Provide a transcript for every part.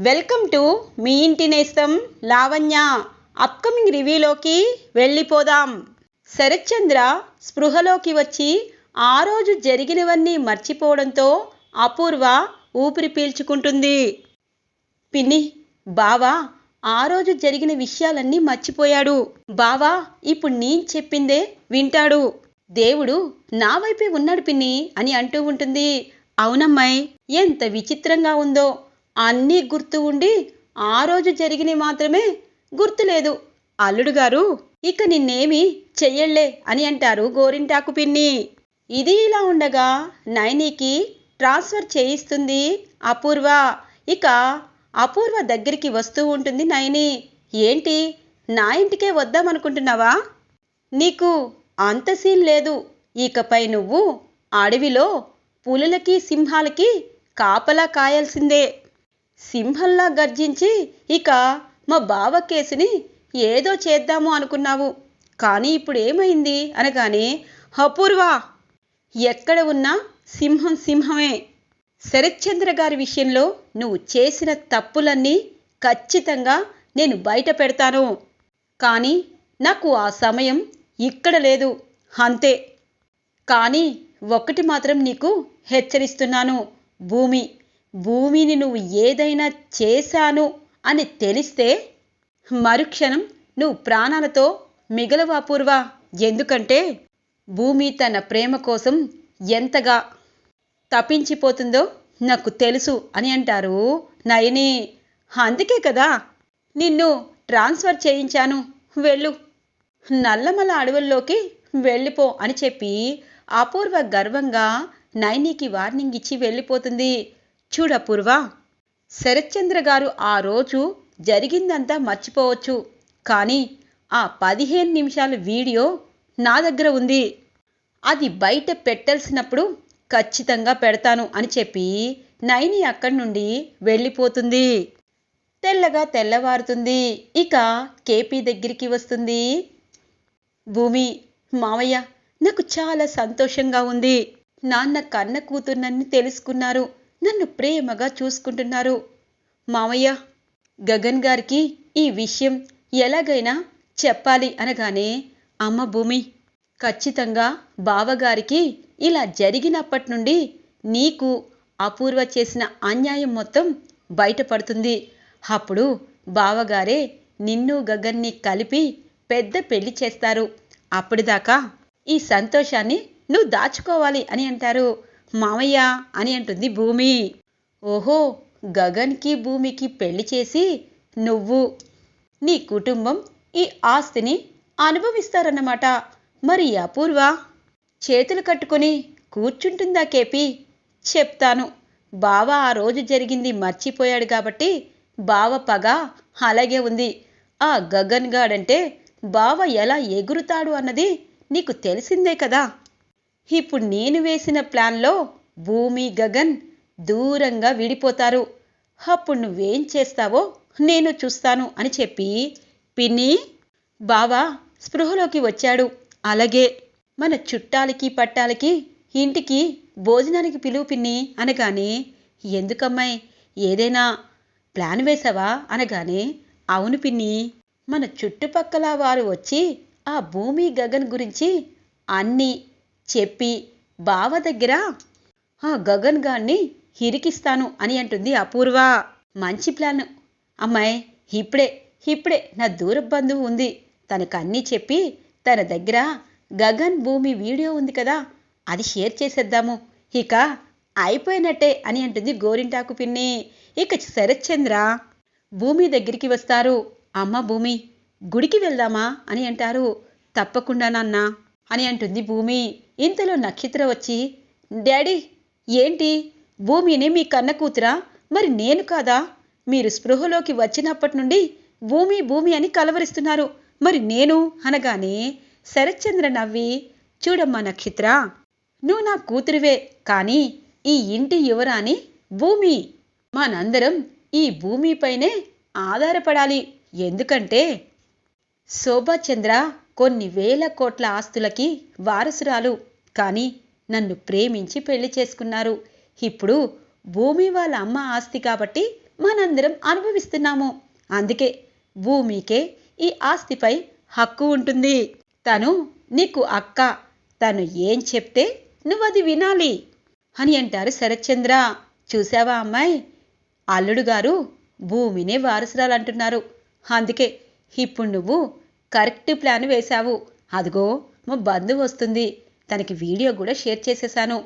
Welcome to me ఇంటి నేస్తం Lavanya. Upcoming రివ్యూలోకి వెళ్ళిపోదాం. శరత్చంద్ర స్పృహలోకి వచ్చి ఆ రోజు జరిగినవన్నీ మర్చిపోవడంతో అపూర్వ ఊపిరి పీల్చుకుంటుంది. పిన్ని బావా ఆ రోజు జరిగిన విషయాలన్నీ మర్చిపోయాడు. బావా ఇప్పుడు నేను చెప్పిందే వింటాడు. దేవుడు నా వైపే ఉన్నాడు పిన్ని అని అంటూ ఉంటుంది. అవునమ్మాయి ఎంత విచిత్రంగా ఉందో. అన్నీ గుర్తు ఉండి ఆ రోజు జరిగినవి మాత్రమే గుర్తులేదు అల్లుడు గారు ఇక నిన్నేమి చెయ్యళ్ళే అని అంటారు గోరింటాకు పిన్ని. ఇది ఇలా ఉండగా నైనికి ట్రాన్స్ఫర్ చేయిస్తుంది అపూర్వ. ఇక అపూర్వ దగ్గరికి వస్తూ ఉంటుంది నైని. ఏంటి? నా ఇంటికే వద్దామనుకుంటున్నావా? నీకు అంత సీన్ లేదు. ఇకపై నువ్వు అడవిలో పులులకి సింహాలకి కాపలా కాయాల్సిందే. సింహంలా గర్జించి ఇక మా బావ కేసుని ఏదో చేద్దాము అనుకున్నావు. కానీ ఇప్పుడు ఏమైంది అనగానే అపూర్వ! ఎక్కడ ఉన్నా సింహం సింహమే. శరత్చంద్ర గారి విషయంలో నువ్వు చేసిన తప్పులన్నీ ఖచ్చితంగా నేను బయట పెడతాను. కానీ నాకు ఆ సమయం ఇక్కడ లేదు. అంతే. కానీ ఒకటి మాత్రం నీకు హెచ్చరిస్తున్నాను. భూమి. భూమిని నువ్వు ఏదైనా చేశాను అని తెలిస్తే మరుక్షణం నువ్వు ప్రాణాలతో మిగలవాపూర్వా ఎందుకంటే భూమి తన ప్రేమ కోసం ఎంతగా తప్పించిపోతుందో నాకు తెలుసు అని అంటారు నయని. అందుకే కదా నిన్ను ట్రాన్స్ఫర్ చేయించాను. వెళ్ళు. నల్లమల అడవుల్లోకి వెళ్ళిపో అని చెప్పి అపూర్వ గర్వంగా నైనికి వార్నింగ్ ఇచ్చి వెళ్ళిపోతుంది. చూడపూర్వ. శరత్చంద్ర గారు ఆ రోజు జరిగిందంతా మర్చిపోవచ్చు. కానీ ఆ పదిహేను నిమిషాల వీడియో నా దగ్గర ఉంది. అది బయట పెట్టాల్సినప్పుడు ఖచ్చితంగా పెడతాను అని చెప్పి నైని అక్కడి నుండి వెళ్ళిపోతుంది. తెల్లగా తెల్లవారుతుంది. ఇక కేపీ దగ్గరికి వస్తుంది. భూమి మావయ్య నాకు చాలా సంతోషంగా ఉంది. నాన్న కన్న కూతుర్నని తెలుసుకున్నారు. నన్ను ప్రేమగా చూసుకుంటున్నారు. మావయ్య గగన్ గారికి ఈ విషయం ఎలాగైనా చెప్పాలి అనగానే అమ్మ భూమి ఖచ్చితంగా బావగారికి ఇలా జరిగినప్పటి నుండి నీకు అపూర్వ చేసిన అన్యాయం మొత్తం బయటపడుతుంది. అప్పుడు బావగారే నిన్ను గగన్ని కలిపి పెద్ద పెళ్ళి చేస్తారు. అప్పటిదాకా ఈ సంతోషాన్ని నువ్వు దాచుకోవాలి అని అంటారు. మామయ్య అని అంటుంది భూమి. ఓహో గగన్కి భూమికి పెళ్ళి చేసి నువ్వు నీ కుటుంబం ఈ ఆస్తిని అనుభవిస్తారన్నమాట. మరి అపూర్వ చేతులు కట్టుకొని కూర్చుంటుందా కేపి? చెప్తాను. బావ ఆ రోజు జరిగింది మర్చిపోయాడు కాబట్టి బావ పగ అలాగే ఉంది. ఆ గగన్ గాడంటే బావ ఎలా ఎగురుతాడు అన్నది నీకు తెలిసిందే కదా. ఇప్పుడు నేను వేసిన ప్లాన్లో భూమి గగన్ దూరంగా విడిపోతారు. అప్పుడు నువ్వేం చేస్తావో నేను చూస్తాను అని చెప్పి పిన్ని బావా స్పృహలోకి వచ్చాడు. అలాగే మన చుట్టాలకి పట్టాలకి ఇంటికి భోజనానికి పిలువు పిన్ని అనగానే ఎందుకమ్మాయి ఏదైనా ప్లాన్ వేసావా? అనగానే అవును పిన్ని మన చుట్టుపక్కల వారు వచ్చి ఆ భూమి గగన్ గురించి అన్నీ చెప్పి బావ దగ్గర ఆ గగన్ గాన్ని హిరికిస్తాను అని అంటుంది అపూర్వ. మంచి ప్లాన్. అమ్మాయి ఇప్పుడే ఇప్పుడే నా దూర బంధువు ఉంది. తనకు అన్నీ చెప్పి తన దగ్గర గగన్ భూమి వీడియో ఉంది కదా అది షేర్ చేసేద్దాము. ఇక అయిపోయినట్టే అని అంటుంది గోరింటాకు పిన్ని. ఇక శరత్చంద్ర భూమి దగ్గరికి వస్తారు. అమ్మ భూమి గుడికి వెళ్దామా అని అంటారు. తప్పకుండా నాన్న. అని అంటుంది భూమి. ఇంతలో నక్షత్ర వచ్చి డాడీ ఏంటి? భూమిని మీ కన్న కూతురా? మరి నేను కాదా? మీరు స్పృహలోకి వచ్చినప్పటి నుండి భూమి భూమి అని కలవరిస్తున్నారు. మరి నేను? అనగానే శరత్చంద్ర నవ్వి చూడమ్మా నక్షత్ర నువ్వు నా కూతురువే. కానీ ఈ ఇంటి యువరాని భూమి. మనందరం ఈ భూమిపైనే ఆధారపడాలి. ఎందుకంటే శోభాచంద్ర కొన్ని వేల కోట్ల ఆస్తులకి వారసురాలు. కానీ నన్ను ప్రేమించి పెళ్ళి చేసుకున్నారు. ఇప్పుడు భూమి వాళ్ళ అమ్మ ఆస్తి కాబట్టి మనందరం అనుభవిస్తున్నాము. అందుకే భూమికే ఈ ఆస్తిపై హక్కు ఉంటుంది. తను నీకు అక్క. తను ఏం చెప్తే నువ్వు అది వినాలి అని అంటారు శరత్చంద్ర. చూసావా అమ్మాయి? అల్లుడు గారు భూమినే వారసురాలు అంటున్నారు అందుకే ఇప్పుడు నువ్వు కరెక్ట్ ప్లాన్ వేశావు. అదిగో మా బంధువు వస్తుంది. తనకి వీడియో కూడా షేర్ చేసేశాను.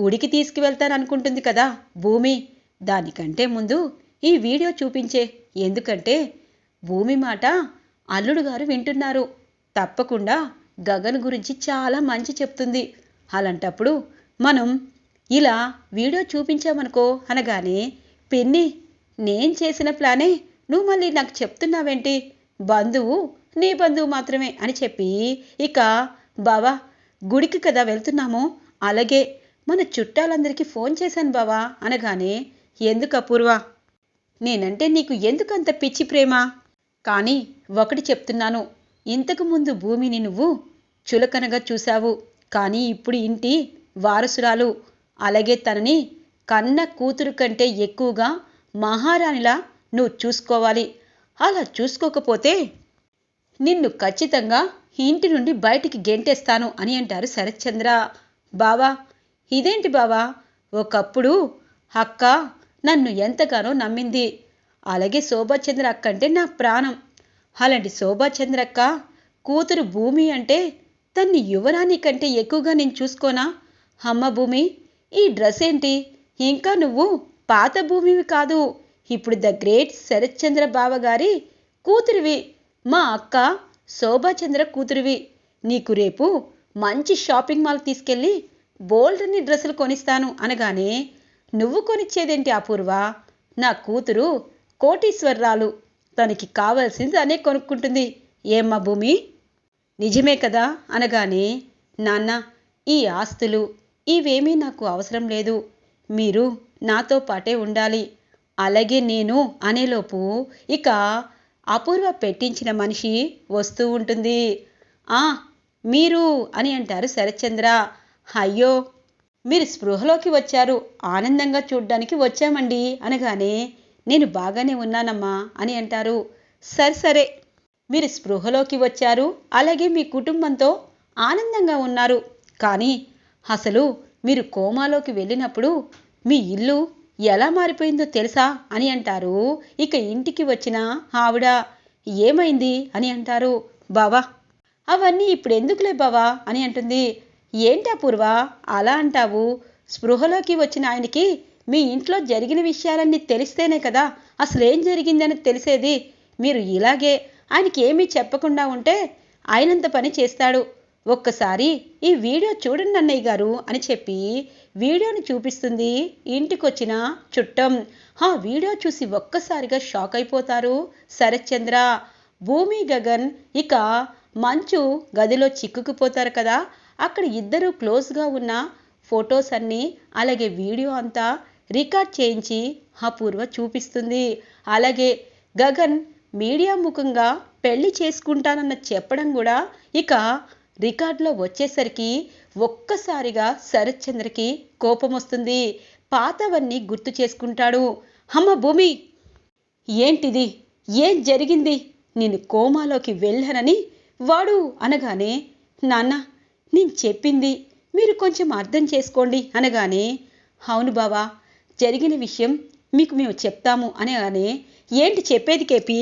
గుడికి తీసుకువెళ్తాను అనుకుంటుంది కదా భూమి. దానికంటే ముందు ఈ వీడియో చూపించే. ఎందుకంటే భూమి మాట అల్లుడు గారు వింటున్నారు. తప్పకుండా గగన్ గురించి చాలా మంచి చెప్తుంది. అలాంటప్పుడు మనం ఇలా వీడియో చూపించామనుకో అనగానే పిన్ని నేను చేసిన ప్లానే. నువ్వు మళ్ళీ నాకు చెప్తున్నావేంటి? బంధువు నీ బంధువు మాత్రమే అని చెప్పి ఇక బావా గుడికి కదా వెళ్తున్నాము. అలాగే మన చుట్టాలందరికీ ఫోన్ చేశాను బావా అనగానే ఎందుకు అపూర్వ? నేనంటే నీకు ఎందుకంత పిచ్చి ప్రేమ? కానీ ఒకటి చెప్తున్నాను. ఇంతకుముందు భూమిని నువ్వు చులకనగా చూశావు. కానీ ఇప్పుడు ఇంటి వారసురాలు అలాగే తనని కన్న కూతురు కంటే ఎక్కువగా మహారాణిలా నువ్వు చూసుకోవాలి. అలా చూసుకోకపోతే నిన్ను ఖచ్చితంగా ఇంటి నుండి బయటికి గెంటేస్తాను అని అంటారు శరత్చంద్ర. బావా ఇదేంటి బావా? ఒకప్పుడు అక్క నన్ను ఎంతగానో నమ్మింది. అలాగే శోభాచంద్ర అక్క అంటే నా ప్రాణం. అలాంటి శోభాచంద్ర అక్క కూతురు భూమి అంటే తన్ని యువరాణి కంటే ఎక్కువగా నేను చూసుకోనా? అమ్మ భూమి ఈ డ్రెస్ ఏంటి ఇంకా నువ్వు పాత భూమివి కాదు. ఇప్పుడు ద గ్రేట్ శరత్చంద్ర బావ గారి కూతురివి. మా అక్క శోభాచంద్ర కూతురివి. నీకు రేపు మంచి షాపింగ్ మాల్ తీసుకెళ్ళి బోల్డ్ని డ్రెస్సులు కొనిస్తాను అనగానే నువ్వు కొనిచ్చేదేంటి అపూర్వ? నా కూతురు కోటీశ్వర్రాలు. తనకి కావాల్సింది అనే కొనుక్కుంటుంది. ఏమ్మా భూమి? నిజమే కదా అనగానే నాన్న ఈ ఆస్తులు ఇవేమీ నాకు అవసరం లేదు. మీరు నాతో పాటే ఉండాలి. అలాగే నేను అనేలోపు ఇక అపూర్వ పెట్టించిన మనిషి వస్తూ ఉంటుంది. ఆ మీరు అని అంటారు శరత్చంద్ర. అయ్యో మీరు స్పృహలోకి వచ్చారు. ఆనందంగా చూడ్డానికి వచ్చామండి అనగానే నేను బాగానే ఉన్నానమ్మా అని అంటారు. సరే సరే. మీరు స్పృహలోకి వచ్చారు. అలాగే మీ కుటుంబంతో ఆనందంగా ఉన్నారు. కానీ అసలు మీరు కోమాలోకి వెళ్ళినప్పుడు మీ ఇల్లు ఎలా మారిపోయిందో తెలుసా అని అంటారు. ఇక ఇంటికి వచ్చిన ఆవిడ ఏమైంది? అని అంటారు. బావా అవన్నీ ఇప్పుడు ఎందుకులే బావా? అని అంటుంది. ఏంటా పూర్వ అలా అంటావు? స్పృహలోకి వచ్చిన ఆయనకి మీ ఇంట్లో జరిగిన విషయాలన్నీ తెలిస్తేనే కదా అసలు ఏం జరిగిందని తెలిసేది. మీరు ఇలాగే ఆయనకి ఏమీ చెప్పకుండా ఉంటే ఆయనంత పని చేస్తాడు. ఒక్కసారి ఈ వీడియో చూడండి అన్నయ్య గారు అని చెప్పి వీడియోని చూపిస్తుంది ఇంటికొచ్చిన చుట్టం. ఆ వీడియో చూసి ఒక్కసారిగా షాక్ అయిపోతారు శరత్చంద్ర. భూమి గగన్ ఇక మంచు గదిలో చిక్కుకుపోతారు కదా. అక్కడ ఇద్దరు క్లోజ్గా ఉన్న ఫొటోస్ అన్నీ అలాగే వీడియో అంతా రికార్డ్ చేయించి అపూర్వ చూపిస్తుంది. అలాగే గగన్ మీడియా ముఖంగా పెళ్ళి చేసుకుంటానన్న చెప్పడం కూడా ఇక రికార్డులో వచ్చేసరికి ఒక్కసారిగా శరత్చంద్రకి కోపం వస్తుంది పాతవన్నీ గుర్తు చేసుకుంటాడు. అమ్మ భూమి ఏంటిది? ఏం జరిగింది? నేను కోమాలోకి వెళ్ళానని వాడు అనగానే నాన్న నేను చెప్పింది మీరు కొంచెం అర్థం చేసుకోండి అనగానే అవును బావా జరిగిన విషయం మీకు మేము చెప్తాము అనగానే ఏంటి చెప్పేది కేపి?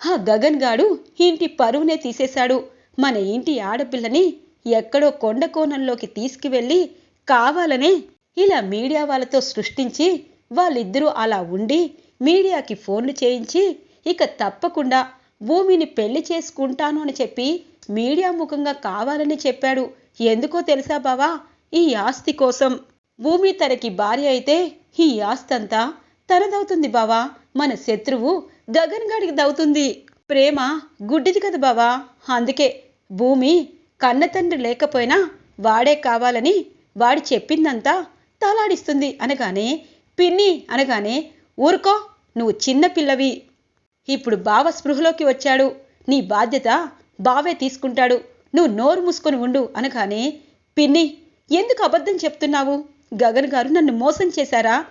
ఆ గగన్ గాడు ఇంటి పరువునే తీసేశాడు. మన ఇంటి ఆడపిల్లని ఎక్కడో కొండ కోణంలోకి తీసుకువెళ్ళి కావాలనే ఇలా మీడియా వాళ్ళతో సృష్టించి వాళ్ళిద్దరూ అలా ఉండి మీడియాకి ఫోన్లు చేయించి ఇక తప్పకుండా భూమిని పెళ్ళి చేసుకుంటాను అని చెప్పి మీడియా ముఖంగా కావాలని చెప్పాడు. ఎందుకో తెలుసా బావా? ఈ ఆస్తి కోసం. భూమి తనకి భార్య అయితే ఈ ఆస్తంతా తనదవుతుంది బావా. మన శత్రువు గగన్ గడికి దవుతుంది. ప్రేమ గుడ్డిది కదా బావా. అందుకే భూమి కన్నతండ్రి లేకపోయినా వాడే కావాలని వాడి చెప్పిందంతా తలాడిస్తుంది అనగానే పిన్ని అనగానే ఊరుకో నువ్వు చిన్న పిల్లవి. ఇప్పుడు బావ స్పృహలోకి వచ్చాడు. నీ బాధ్యత బావే తీసుకుంటాడు. నువ్వు నోరు మూసుకొని ఉండు అనగానే పిన్ని ఎందుకు అబద్ధం చెప్తున్నావు? గగన్ గారు నన్ను మోసం చేశారా?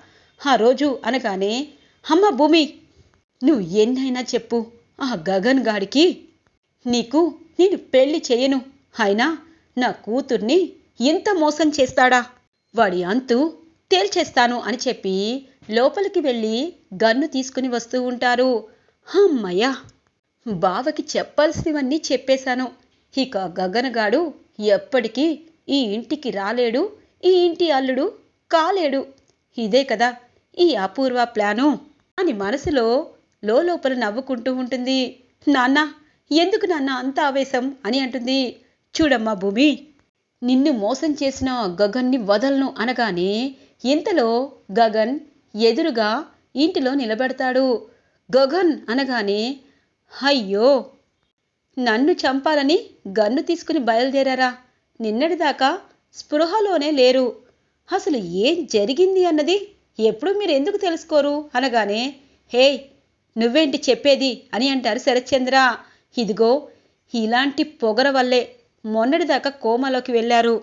ఆ రోజు అనగానే అమ్మ భూమి నువ్వు ఎన్నైనా చెప్పు. ఆ గగన్ గాడికి నీకు నేను పెళ్ళి చేయను. అయినా నా కూతుర్ని ఎంత మోసం చేస్తాడా? వాడి అంతు తేల్చేస్తాను అని చెప్పి లోపలికి వెళ్ళి గన్ను తీసుకుని వస్తూ ఉంటారు. అమ్మయ్యా! బావకి చెప్పాల్సినవన్నీ చెప్పేశాను. ఇక గగనగాడు ఎప్పటికీ ఈ ఇంటికి రాలేడు ఈ ఇంటి అల్లుడు కాలేడు. ఇదే కదా ఈ అపూర్వ ప్లాను అని మనసులో లోపల నవ్వుకుంటూ ఉంటుంది. నాన్న! ఎందుకు నాన్న అంత ఆవేశం అని అంటుంది. చూడమ్మా భూమి నిన్ను మోసం చేసిన గగన్ని వదలను అనగానే ఇంతలో గగన్ ఎదురుగా ఇంటిలో నిలబెడతాడు. గగన్ అనగానే అయ్యో నన్ను చంపాలని గన్ను తీసుకుని బయలుదేరారా? నిన్నటిదాకా స్పృహలోనే లేరు. అసలు ఏం జరిగింది అన్నది ఎప్పుడు మీరు ఎందుకు తెలుసుకోరు? అనగానే హే నువ్వేంటి చెప్పేది? అని అంటారు శరత్చంద్ర. ఇదిగో ఇలాంటి పొగర వల్లే మొన్నటిదాకా కోమలోకి వెళ్ళారు.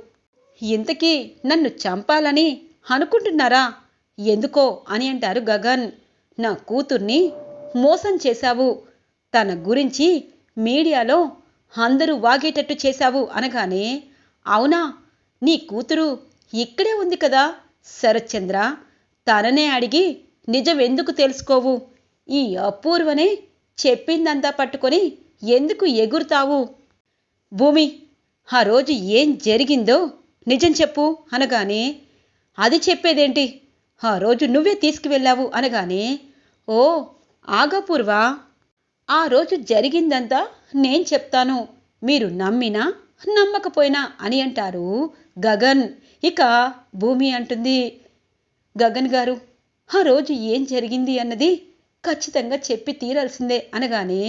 ఇంతకీ నన్ను చంపాలని అనుకుంటున్నారా? ఎందుకో అని అంటారు గగన్. నా కూతుర్ని మోసం చేశావు. తన గురించి మీడియాలో అందరూ వాగేటట్టు చేశావు అనగానే అవునా? నీ కూతురు ఇక్కడే ఉంది కదా శరత్చంద్ర? తననే అడిగి నిజం ఎందుకు తెలుసుకోవు? ఈ అపూర్వనే చెప్పిందంతా పట్టుకొని ఎందుకు ఎగురుతావు? భూమి ఆ రోజు ఏం జరిగిందో నిజం చెప్పు అనగానే అది చెప్పేదేంటి? ఆ రోజు నువ్వే తీసుకువెళ్ళావు అనగానే ఓ ఆగపూర్వా ఆ రోజు జరిగిందంతా నేను చెప్తాను. మీరు నమ్మినా నమ్మకపోయినా అని అంటారు గగన్. ఇక భూమి అంటుంది గగన్ గారు ఆ రోజు ఏం జరిగింది అన్నది ఖచ్చితంగా చెప్పి తీరాల్సిందే అనగానే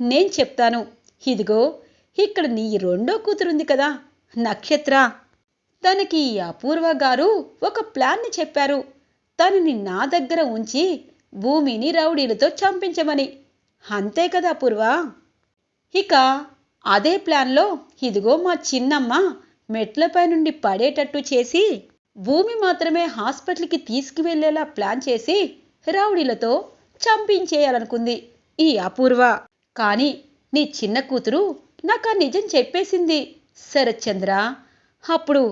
నేను చెప్తాను. ఇదిగో ఇక్కడ నీ రెండో కూతురుంది కదా నక్షత్ర. తనకి ఈ అపూర్వ గారు ఒక ప్లాన్ని చెప్పారు. తనని నా దగ్గర ఉంచి భూమిని రౌడీలతో చంపించమని. అంతే కదా అపూర్వ? ఇక అదే ప్లాన్లో ఇదిగో మా చిన్నమ్మ మెట్లపై నుండి పడేటట్టు చేసి భూమి మాత్రమే హాస్పిటల్కి తీసుకువెళ్ళేలా ప్లాన్ చేసి రౌడీలతో చంపించేయాలనుకుంది ఈ అపూర్వ. కానీ నీ చిన్న కూతురు నాకు ఆ నిజం చెప్పేసింది శరత్చంద్ర. అప్పుడు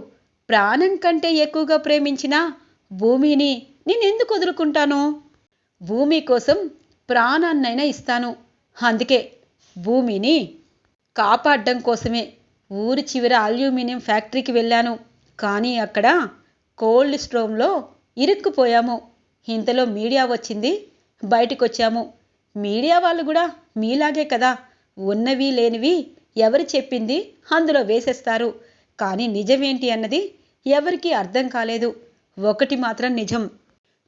ప్రాణం కంటే ఎక్కువగా ప్రేమించిన భూమిని నేనెందుకు వదులుకుంటాను? భూమి కోసం ప్రాణాన్నైనా ఇస్తాను. అందుకే భూమిని కాపాడడం కోసమే ఊరి చివర అల్యూమినియం ఫ్యాక్టరీకి వెళ్ళాను. కానీ అక్కడ కోల్డ్ స్టోమ్లో ఇరుక్కుపోయాము. ఇంతలో మీడియా వచ్చింది బయటకు వచ్చాము మీడియా వాళ్ళు కూడా మీలాగే కదా. ఉన్నవి లేనివి ఎవరు చెప్పింది అందులో వేసేస్తారు. కానీ నిజమేంటి అన్నది ఎవరికీ అర్థం కాలేదు. ఒకటి మాత్రం నిజం.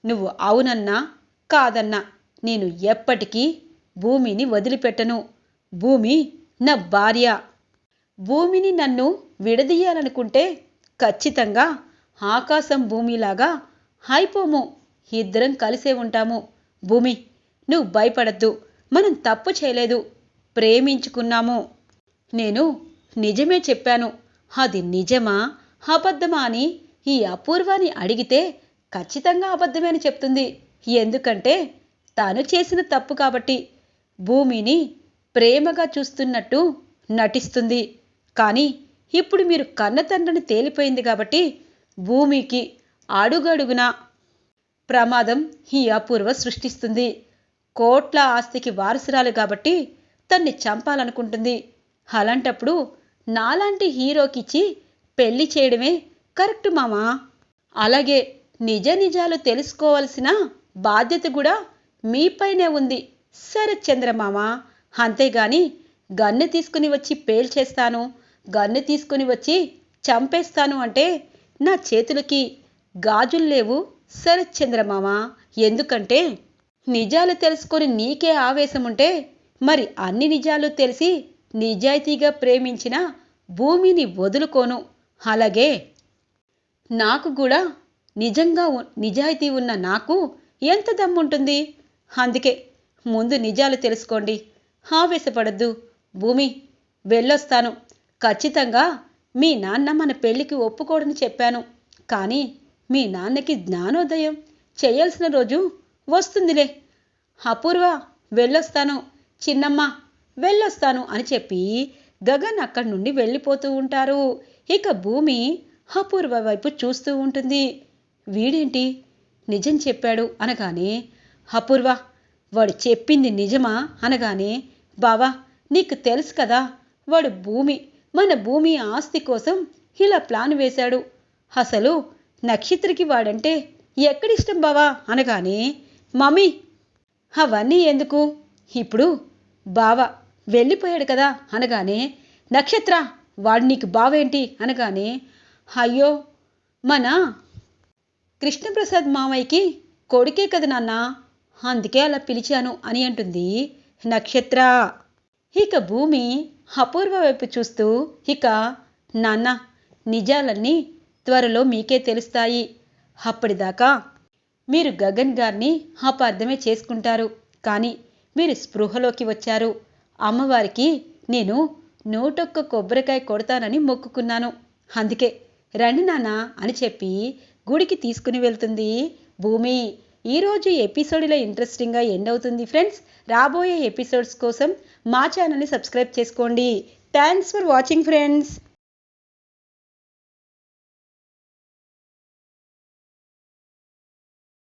నువ్వు అవునన్నా కాదన్నా నేను ఎప్పటికీ భూమిని వదిలిపెట్టను. భూమి నా భార్య. భూమిని నన్ను విడదీయాలనుకుంటే ఖచ్చితంగా ఆకాశం భూమిలాగా అయిపోము. ఇద్దరం కలిసే ఉంటాము. భూమి నువ్వు భయపడద్దు. మనం తప్పు చేయలేదు. ప్రేమించుకున్నాము. నేను నిజమే చెప్పాను. అది నిజమా? అబద్ధమా అని ఈ అపూర్వాన్ని అడిగితే ఖచ్చితంగా అబద్ధమే అని చెప్తుంది. ఎందుకంటే తాను చేసిన తప్పు కాబట్టి భూమిని ప్రేమగా చూస్తున్నట్టు నటిస్తుంది. కానీ ఇప్పుడు మీరు కన్నతండ్రిని తేలిపోయింది కాబట్టి భూమికి అడుగడుగునా ప్రమాదం ఈ అపూర్వ సృష్టిస్తుంది. కోట్ల ఆస్తికి వారసురాలు కాబట్టి తన్ని చంపాలనుకుంటుంది. అలాంటప్పుడు నాలాంటి హీరోకిచ్చి పెళ్ళి చేయడమే కరెక్ట్ మామా? అలాగే నిజ నిజాలు తెలుసుకోవాల్సిన బాధ్యత కూడా మీపైనే ఉంది శరత్ చంద్రమామ అంతేగాని గన్ను తీసుకుని వచ్చి పేల్చేస్తాను గన్ను తీసుకుని వచ్చి చంపేస్తాను అంటే నా చేతులకి గాజులు లేవు శరత్ చంద్రమామ ఎందుకంటే నిజాలు తెలుసుకొని నీకే ఆవేశం ఉంటే మరి అన్ని నిజాలు తెలిసి నిజాయితీగా ప్రేమించిన భూమిని వదులుకోను. అలాగే నాకు కూడా నిజంగా ఉ- నిజాయితీ ఉన్న నాకు ఎంత దమ్ముంటుంది? అందుకే ముందు నిజాలు తెలుసుకోండి. ఆవేశపడద్దు. భూమి వెళ్ళొస్తాను. ఖచ్చితంగా మీ నాన్న మన పెళ్ళికి ఒప్పుకోడని చెప్పాను. కానీ మీ నాన్నకి జ్ఞానోదయం చేయాల్సిన రోజు వస్తుందిలే. అపూర్వ వెళ్ళొస్తాను. చిన్నమ్మ వెళ్ళొస్తాను అని చెప్పి గగన్ అక్కడి నుండి వెళ్ళిపోతూ ఉంటారు. ఇక భూమి అపూర్వ వైపు చూస్తూ ఉంటుంది. వీడేంటి? నిజం చెప్పాడు అనగానే అపూర్వ వాడు చెప్పింది నిజమా అనగానే బావా నీకు తెలుసు కదా వాడు భూమి మన భూమి ఆస్తి కోసం ఇలా ప్లాన్ వేశాడు. అసలు నక్షత్రకి వాడంటే ఎక్కడిష్టం బావా అనగానే మమ్మీ అవన్నీ ఎందుకు? ఇప్పుడు బావ వెళ్ళిపోయాడు కదా అనగానే నక్షత్ర వాడు నీకు బావేంటి? అనగానే అయ్యో మన కృష్ణప్రసాద్ మామయ్యకి కొడుకే కదా నాన్న. అందుకే అలా పిలిచాను అని అంటుంది నక్షత్ర. ఇక భూమి అపూర్వ వైపు చూస్తూ ఇక నాన్న నిజాలన్నీ త్వరలో మీకే తెలుస్తాయి. అప్పటిదాకా మీరు గగన్ గారిని అపార్థమే చేసుకుంటారు. కానీ మీరు స్పృహలోకి వచ్చారు. అమ్మవారికి నేను నూటొక్క కొబ్బరికాయ కొడతానని మొక్కుకున్నాను. అందుకే రండి నాన్న అని చెప్పి గుడికి తీసుకుని వెళ్తుంది. భూమి ఈరోజు ఎపిసోడ్లో ఇంట్రెస్టింగ్గా ఎండ్ అవుతుంది ఫ్రెండ్స్. రాబోయే ఎపిసోడ్స్ కోసం మా ఛానల్ని సబ్స్క్రైబ్ చేసుకోండి. Thanks for watching friends.